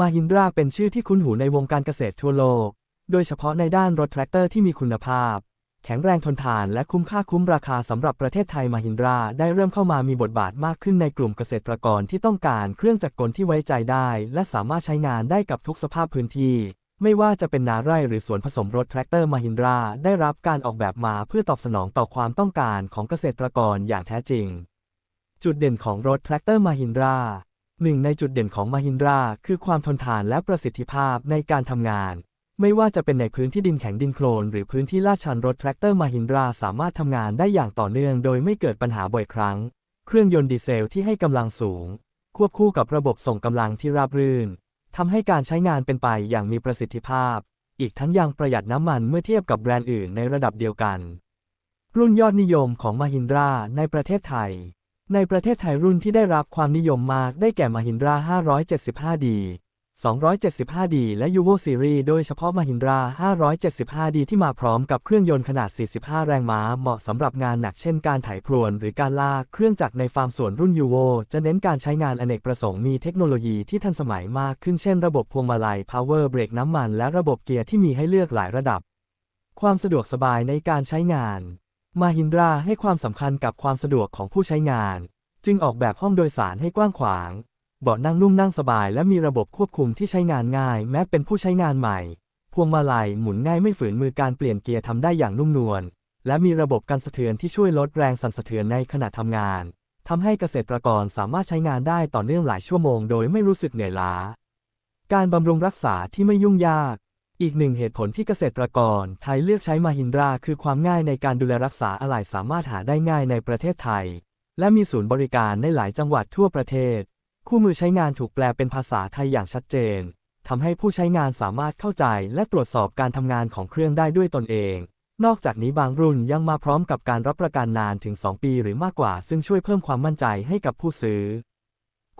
มาฮินดราเป็นชื่อที่คุ้นหูในวงการเกษตรทั่วโลก โดยเฉพาะในด้านรถแทรกเตอร์ที่มีคุณภาพ แข็งแรงทนทานและคุ้มค่าคุ้มราคาสำหรับประเทศไทยมาฮินดราได้เริ่มเข้ามามีบทบาทมากขึ้นในกลุ่มเกษตรกรที่ต้องการเครื่องจักรกลที่ไว้ใจได้ และสามารถใช้งานได้กับทุกสภาพพื้นที่ ไม่ว่าจะเป็นนาไร่หรือสวนผสมรถแทรกเตอร์มาฮินดราได้รับการออกแบบมาเพื่อตอบสนองต่อความต้องการของเกษตรกรอย่างแท้จริง จุดเด่นของรถแทรกเตอร์มาฮินดรา หนึ่งในจุดเด่นของมาฮินดราคือความทนทานและประสิทธิภาพในการทำงาน ไม่ว่าจะเป็นในพื้นที่ดินแข็งดินโคลน หรือพื้นที่ลาดชันรถแทรกเตอร์มาฮินดราสามารถทำงานได้อย่างต่อเนื่องโดยไม่เกิดปัญหาบ่อยครั้ง เครื่องยนต์ดีเซลที่ให้กำลังสูง ควบคู่กับระบบส่งกำลังที่ราบรื่นทำให้การใช้งานเป็นไปอย่างมีประสิทธิภาพ อีกทั้งยังประหยัดน้ำมันเมื่อเทียบกับแบรนด์อื่นในระดับเดียวกัน รุ่นยอดนิยมของมาฮินดราในประเทศไทย ในประเทศไทยรุ่นที่ได้รับความนิยมมากได้แก่มาฮินดรา 575D 275D และ Yuvo Series โดยเฉพาะมาฮินดรา 575D ที่มาพร้อมกับเครื่องยนต์ขนาด 45 แรงม้า เหมาะสำหรับงานหนักเช่นการไถพรวน หรือการลาก เครื่องจักรในฟาร์มสวนรุ่น Yuvo จะเน้นการใช้งานอเนกประสงค์มีเทคโนโลยีที่ทันสมัยมากขึ้นเช่นระบบพวงมาลัย Power เบรกน้ำมัน และระบบเกียร์ที่มีให้เลือกหลายระดับ ความสะดวกสบายในการใช้งาน มาฮินดราให้ความสำคัญกับความสะดวกของผู้ใช้งาน จึงออกแบบห้องโดยสารให้กว้างขวาง เบาะนั่งนุ่มนั่งสบายและมีระบบควบคุมที่ใช้งานง่าย แม้เป็นผู้ใช้งานใหม่ พวงมาลัยหมุนง่ายไม่ฝืนมือการเปลี่ยนเกียร์ทำได้อย่างนุ่มนวล และมีระบบกันสะเทือนที่ช่วยลดแรงสั่นสะเทือนในขณะทำงานทำให้เกษตรกรสามารถใช้งานได้ต่อเนื่องหลายชั่วโมง โดยไม่รู้สึกเหนื่อยล้า การบำรุงรักษาที่ไม่ยุ่งยาก อีกหนึ่งเหตุผลที่เกษตรกรไทยเลือกใช้มาฮินราคือความง่ายในการดูแลรักษาอะไหล่สามารถหาได้ง่ายในประเทศไทย และมีศูนย์บริการในหลายจังหวัดทั่วประเทศ คู่มือใช้งานถูกแปลเป็นภาษาไทยอย่างชัดเจนทำให้ผู้ใช้งานสามารถเข้าใจและตรวจสอบการทำงานของเครื่องได้ด้วยตนเอง นอกจากนี้บางรุ่นยังมาพร้อมกับการรับประกันนานถึง 2 ปีหรือมากกว่า ซึ่งช่วยเพิ่มความมั่นใจให้กับผู้ซื้อ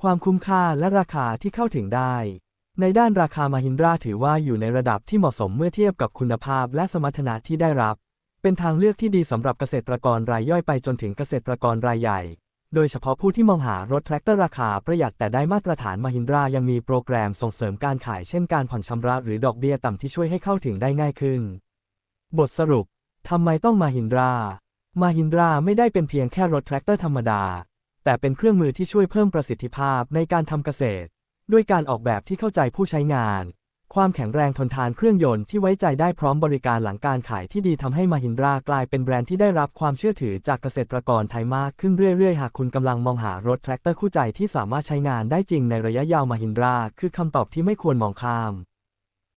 ความคุ้มค่าและราคาที่เข้าถึงได้ ในด้านราคามาฮินดราถือว่าอยู่ในระดับที่เหมาะสมเมื่อเทียบกับคุณภาพและสมรรถนะที่ได้รับ เป็นทางเลือกที่ดีสำหรับเกษตรกรรายย่อยไปจนถึงเกษตรกรรายใหญ่ โดยเฉพาะผู้ที่มองหารถแทรกเตอร์ราคาประหยัดแต่ได้มาตรฐานมาฮินดรายังมีโปรแกรมส่งเสริมการขายเช่นการผ่อนชำระหรือดอกเบี้ยต่ำที่ช่วยให้เข้าถึงได้ง่ายขึ้น บทสรุปทำไมต้องมาฮินดรามาฮินดราไม่ได้เป็นเพียงแค่รถแทรกเตอร์ธรรมดา แต่เป็นเครื่องมือที่ช่วยเพิ่มประสิทธิภาพในการทำเกษตร ด้วยการออกแบบที่เข้าใจผู้ใช้งาน ความแข็งแรงทนทานเครื่องยนต์ที่ไว้ใจได้พร้อมบริการหลังการขายที่ดีทำให้มาฮินรากลายเป็นแบรนด์ที่ได้รับความเชื่อถือจากเกษตรกรไทยมากขึ้นเรื่อยๆ หากคุณกำลังมองหารถแทรกเตอร์คู่ใจที่สามารถใช้งานได้จริงในระยะยาวมาฮินราคือคำตอบที่ไม่ควรมองข้าม